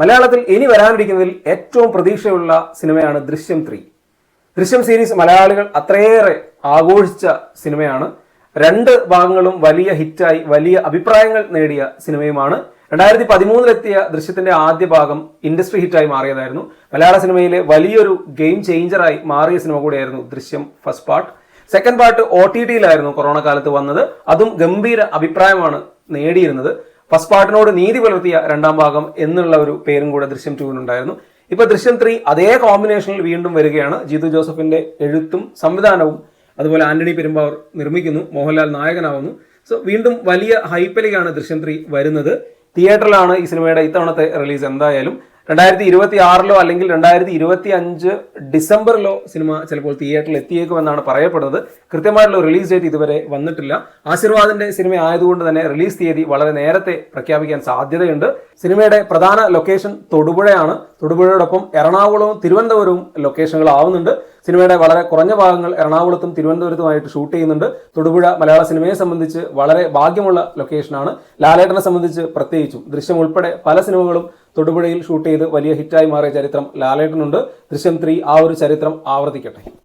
മലയാളത്തിൽ ഇനി വരാനിരിക്കുന്നതിൽ ഏറ്റവും പ്രതീക്ഷയുള്ള സിനിമയാണ് ദൃശ്യം ത്രീ. ദൃശ്യം സീരീസ് മലയാളികൾ അത്രയേറെ ആഘോഷിച്ച സിനിമയാണ്. രണ്ട് ഭാഗങ്ങളും വലിയ ഹിറ്റായി വലിയ അഭിപ്രായങ്ങൾ നേടിയ സിനിമയുമാണ്. രണ്ടായിരത്തി പതിമൂന്നിലെത്തിയ ദൃശ്യത്തിന്റെ ആദ്യ ഭാഗം ഇൻഡസ്ട്രി ഹിറ്റായി മാറിയതായിരുന്നു. മലയാള സിനിമയിലെ വലിയൊരു ഗെയിം ചേഞ്ചറായി മാറിയ സിനിമ കൂടിയായിരുന്നു Drishyam first part. Second part O T ടിയിലായിരുന്നു corona കാലത്ത് വന്നത്. അതും ഗംഭീര അഭിപ്രായമാണ് നേടിയിരുന്നത്. ഫസ്റ്റ് പാർട്ടിനോട് നീതി പുലർത്തിയ രണ്ടാം ഭാഗം എന്നുള്ള ഒരു പേരും കൂടെ ദൃശ്യം ടൂവിനുണ്ടായിരുന്നു ഇപ്പൊ ദൃശ്യം ത്രീ അതേ കോമ്പിനേഷനിൽ വീണ്ടും വരികയാണ്. ജീതു ജോസഫിന്റെ എഴുത്തും സംവിധാനവും അതുപോലെ ആന്റണി പെരുമ്പാവൂർ നിർമ്മിക്കുന്നു. മോഹൻലാൽ നായകനാവുന്നു. സോ വീണ്ടും വലിയ ഹൈപ്പലിലാണ് ദൃശ്യം ത്രീ വരുന്നത്. തിയേറ്ററിലാണ് ഈ സിനിമയുടെ ഇത്തവണത്തെ റിലീസ് എന്തായാലും. രണ്ടായിരത്തി ഇരുപത്തി ആറിലോ അല്ലെങ്കിൽ രണ്ടായിരത്തി ഇരുപത്തി അഞ്ച് ഡിസംബറിലോ സിനിമ ചിലപ്പോൾ തിയേറ്ററിൽ എത്തിയേക്കുമെന്നാണ് പറയപ്പെടുന്നത്. കൃത്യമായിട്ടുള്ള റിലീസ് ഡേറ്റ് ഇതുവരെ വന്നിട്ടില്ല. ആശീർവാദിന്റെ സിനിമ ആയതുകൊണ്ട് തന്നെ റിലീസ് തീയതി വളരെ നേരത്തെ പ്രഖ്യാപിക്കാൻ സാധ്യതയുണ്ട്. സിനിമയുടെ പ്രധാന ലൊക്കേഷൻ തൊടുപുഴയാണ്. തൊടുപുഴയോടൊപ്പം എറണാകുളവും തിരുവനന്തപുരവും ലൊക്കേഷനുകളാവുന്നുണ്ട്. സിനിമയുടെ വളരെ കുറഞ്ഞ ഭാഗങ്ങൾ എറണാകുളത്തും തിരുവനന്തപുരത്തുമായിട്ട് ഷൂട്ട് ചെയ്യുന്നുണ്ട്. തൊടുപുഴ മലയാള സിനിമയെ സംബന്ധിച്ച് വളരെ ഭാഗ്യമുള്ള ലൊക്കേഷനാണ്. ലാലേട്ടനെ സംബന്ധിച്ച് പ്രത്യേകിച്ചും ദൃശ്യം ഉൾപ്പെടെ പല സിനിമകളും തൊടുപുഴയിൽ ഷൂട്ട് ചെയ്ത് വലിയ ഹിറ്റായി മാറിയ ചരിത്രം ലാലേട്ടനുണ്ട്. ദൃശ്യം ത്രീ ആ ഒരു ചരിത്രം ആവർത്തിക്കട്ടെ.